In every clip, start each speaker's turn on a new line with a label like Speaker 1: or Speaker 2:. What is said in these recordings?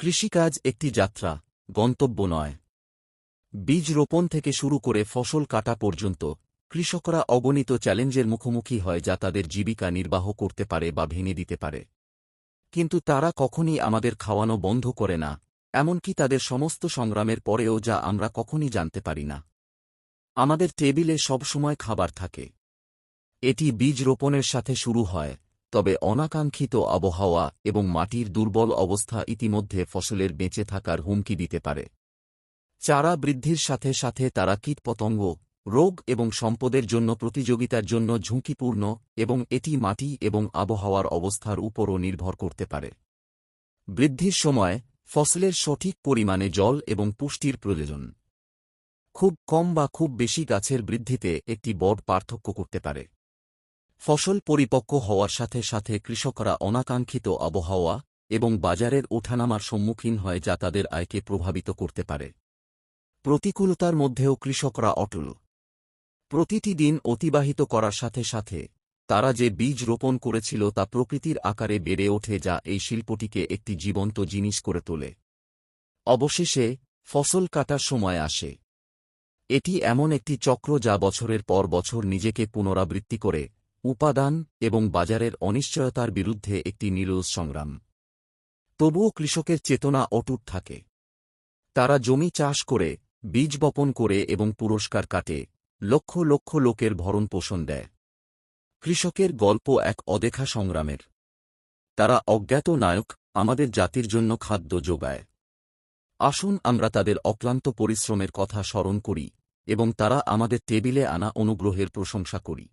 Speaker 1: কৃষিকাজ একটি যাত্রা, গন্তব্য নয়। বীজ রোপণ থেকে শুরু করে ফসল কাটা পর্যন্ত, কৃষকরা অগণিত চ্যালেঞ্জের মুখোমুখি হয় যা তাদের জীবিকা নির্বাহ করতে পারে বা ভেঙে দিতে পারে। কিন্তু তারা কখনই আমাদের খাওয়ানো বন্ধ করে না, এমনকি তাদের সমস্ত সংগ্রামের পরেও যা আমরা কখনই জানতে পারি না। আমাদের টেবিলে সবসময় খাবার থাকে। এটি বীজ রোপণের সাথে শুরু হয়। তবে অনাকাঙ্ক্ষিত আবহাওয়া এবং মাটির দুর্বল অবস্থা ইতিমধ্যে ফসলের বেঁচে থাকার হুমকি দিতে পারে। চারা বৃদ্ধির সাথে সাথে তারা কীটপতঙ্গ, রোগ এবং সম্পদের জন্য প্রতিযোগিতার জন্য ঝুঁকিপূর্ণ এবং এটি মাটি এবং আবহাওয়ার অবস্থার উপরও নির্ভর করতে পারে। বৃদ্ধির সময় ফসলের সঠিক পরিমাণে জল এবং পুষ্টির প্রয়োজন। খুব কম বা খুব বেশি গাছের বৃদ্ধিতে একটি বড় পার্থক্য করতে পারে। ফসল পরিপক্ক হওয়ার সাথে সাথে কৃষকরা অনাকাঙ্ক্ষিত আবহাওয়া এবং বাজারের ওঠানামার সম্মুখীন হয় যা তাদের আয়কে প্রভাবিত করতে পারে। প্রতিকূলতার মধ্যেও কৃষকরা অটল। প্রতিটি দিন অতিবাহিত করার সাথে সাথে তারা যে বীজ রোপণ করেছিল তা প্রকৃতির আকারে বেড়ে ওঠে যা এই শিল্পটিকে একটি জীবন্ত জিনিস করে তোলে। অবশেষে ফসল কাটার সময় আসে। এটি এমন একটি চক্র যা বছরের পর বছর নিজেকে পুনরাবৃত্তি করে উপাদান এবং বাজারের অনিশ্চয়তার বিরুদ্ধে একটি নিরোজ সংগ্রাম। তবুও কৃষকের চেতনা অটুট থাকে। তারা জমি চাষ করে, বীজ বপন করে এবং পুরস্কার কাটে, লক্ষ লক্ষ লোকের ভরণ পোষণ দেয়। কৃষকের গল্প এক অদেখা সংগ্রামের। তারা অজ্ঞাত নায়ক, আমাদের জাতির জন্য খাদ্য যোগায়। আসুন আমরা তাদের অক্লান্ত পরিশ্রমের কথা স্মরণ করি এবং তারা আমাদের টেবিলে আনা অনুগ্রহের প্রশংসা করি।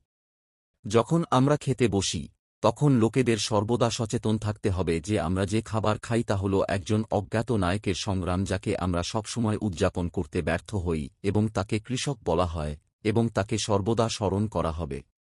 Speaker 1: যখন আমরা খেতে বসি, তখন লোকেদের সর্বদা সচেতন থাকতে হবে যে আমরা যে খাবার খাই তা হল একজন অজ্ঞাত নায়কের সংগ্রাম যাকে আমরা সবসময় উদযাপন করতে ব্যর্থ হই এবং তাকে কৃষক বলা হয় এবং তাকে সর্বদা স্মরণ করা হবে।